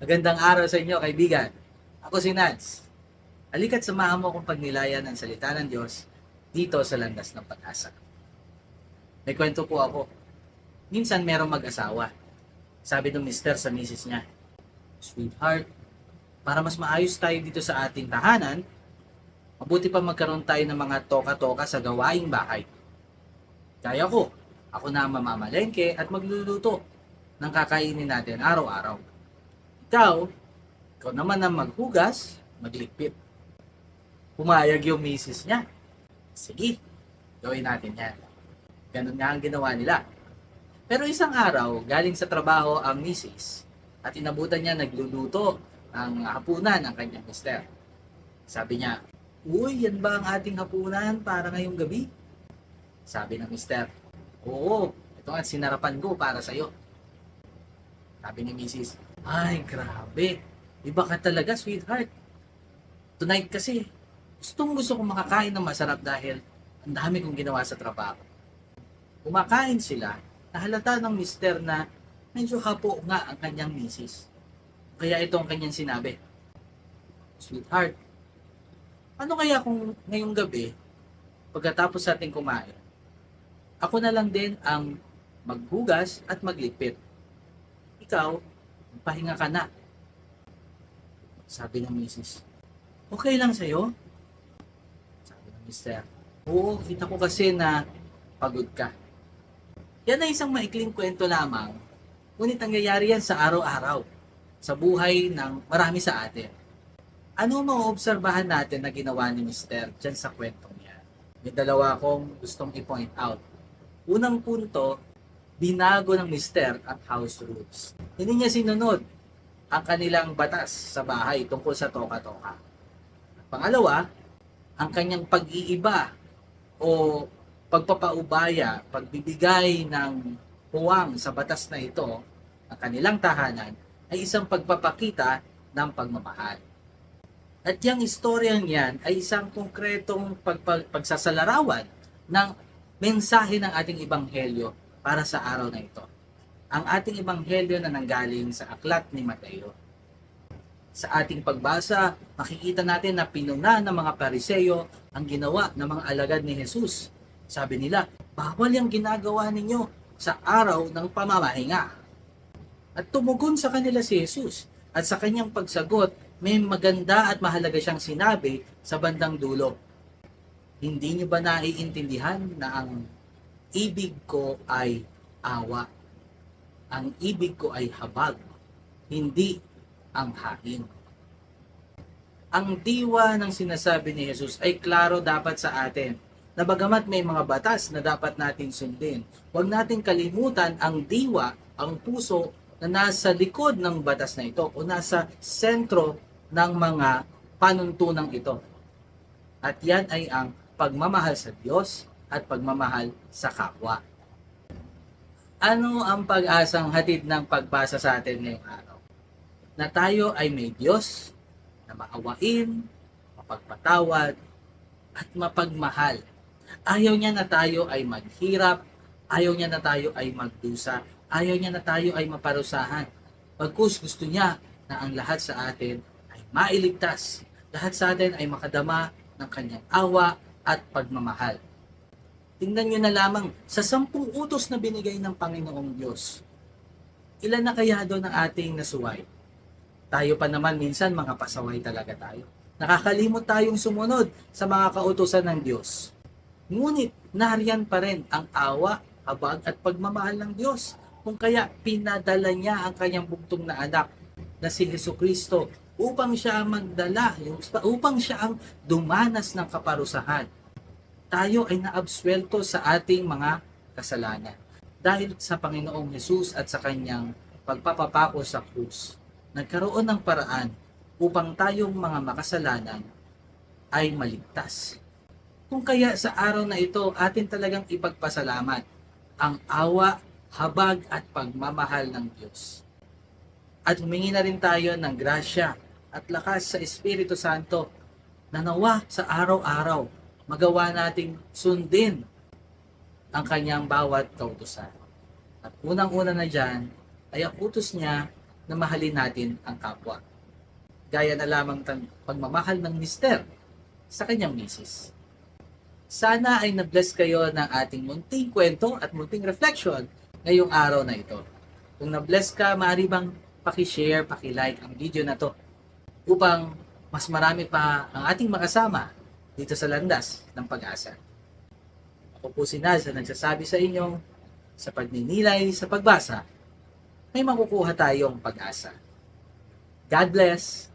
Magandang araw sa inyo, kaibigan. Ako si Nads. Halika't samahan mo akong pagnilayan ng salita ng Diyos dito sa landas ng pag-asa. May kwento po ako. Minsan merong mag-asawa. Sabi ng mister sa misis niya, Sweetheart, para mas maayos tayo dito sa ating tahanan, mabuti pa magkaroon tayo ng mga toka-toka sa gawaing bahay. Kaya ko, ako na ang mamamalengke at magluluto ng kakainin natin araw-araw. Ikaw, ikaw naman ang maghugas, magligpit. Pumayag yung misis niya. Sige, gawin natin yan. Ganun nga ang ginawa nila. Pero isang araw, galing sa trabaho ang misis at inabutan niya nagluluto ng hapunan ng kanyang mister. Sabi niya, Uy, yan ba ang ating hapunan para ngayong gabi? Sabi ng mister, Oo, ito nga sinarapan ko para sa'yo. Sabi ni misis, Ay, grabe. Iba ka talaga, sweetheart. Tonight kasi, gustong gusto kong makakain ng masarap dahil ang dami kong ginawa sa trabaho. Kumakain sila, nahalata ng mister na medyo hapo nga ang kanyang misis. Kaya ito ang kanyang sinabi. Sweetheart, ano kaya kung ngayong gabi, pagkatapos ating kumain, ako na lang din ang maghugas at maglipit. Ikaw, pahinga ka na. Sabi ng misis, okay lang sa'yo? Sabi ng mister, oo, kita ko kasi na pagod ka. Yan ay isang maikling kwento lamang, ngunit nangyayari yan sa araw-araw, sa buhay ng marami sa atin. Ano ang maobserbahan natin na ginawa ni Mister dyan sa kwentong yan? May dalawa akong gustong i-point out. Unang punto, binago ng Mister ang house rules. Hindi niya sinunod ang kanilang batas sa bahay tungkol sa toka-toka. Pangalawa, ang kanyang pag-iiba o pagpapaubaya, pagbibigay ng puwang sa batas na ito, ang kanilang tahanan, ay isang pagpapakita ng pagmamahal. At yung istoryang yan ay isang konkretong pagpag, pagsasalarawan ng mensahe ng ating ibanghelyo para sa araw na ito. Ang ating ibanghelyo na nanggaling sa aklat ni Mateo. Sa ating pagbasa, makikita natin na pinuna ng mga pariseyo ang ginawa ng mga alagad ni Jesus. Sabi nila, bawal yung ginagawa ninyo sa araw ng pamamahinga. At tumugon sa kanila si Jesus. At sa kanyang pagsagot, may maganda at mahalaga siyang sinabi sa bandang dulo. Hindi niyo ba naiintindihan na ang ibig ko ay awa? Ang ibig ko ay habag, hindi ang hain. Ang diwa ng sinasabi ni Jesus ay klaro dapat sa atin na bagamat may mga batas na dapat natin sundin, huwag nating kalimutan ang diwa, ang puso na nasa likod ng batas na ito o nasa sentro ng mga panuntunang ito. At yan ay ang pagmamahal sa Diyos at pagmamahal sa kapwa. Ano ang pag-asang hatid ng pagbasa sa atin ngayong araw? Na tayo ay may Diyos na maawain, mapagpatawad, at mapagmahal. Ayaw niya na tayo ay maghirap, ayaw niya na tayo ay magdusa, ayaw niya na tayo ay maparusahan. Pagkus gusto niya na ang lahat sa atin ay mailigtas. Lahat sa atin ay makadama ng kanyang awa at pagmamahal. Tingnan nyo na lamang sa sampung utos na binigay ng Panginoong Diyos. Ilan na kaya doon ang ating nasuway? Tayo pa naman minsan mga pasaway talaga tayo. Nakakalimot tayong sumunod sa mga kautosan ng Diyos. Ngunit nariyan pa rin ang awa, habag at pagmamahal ng Diyos. Kung kaya pinadala niya ang kanyang bugtong na anak na si Heso Kristo upang siya ang magdala, upang siya ang dumanas ng kaparusahan tayo ay naabswelto sa ating mga kasalanan. Dahil sa Panginoong Hesus at sa kanyang pagpapapako sa krus, nagkaroon ng paraan upang tayong mga makasalanan ay maligtas. Kung kaya sa araw na ito, atin talagang ipagpasalamat ang awa, habag at pagmamahal ng Diyos. At humingi na rin tayo ng grasya at lakas sa Espiritu Santo na nawa sa araw-araw magawa nating sundin ang kanyang bawat kautusan. At unang-una na dyan ay ang utos niya na mahalin natin ang kapwa. Gaya na lamang ng pagmamahal ng mister sa kanyang misis. Sana ay na-bless kayo ng ating munting kwento at munting reflection ngayong araw na ito. Kung na-bless ka, maaari bang pakishare, pakilike ang video na to upang mas marami pa ang ating makasama dito sa landas ng pag-asa. Ako po si Naz na nagsasabi sa inyo, sa pagninilay, sa pagbasa, may makukuha tayong pag-asa. God bless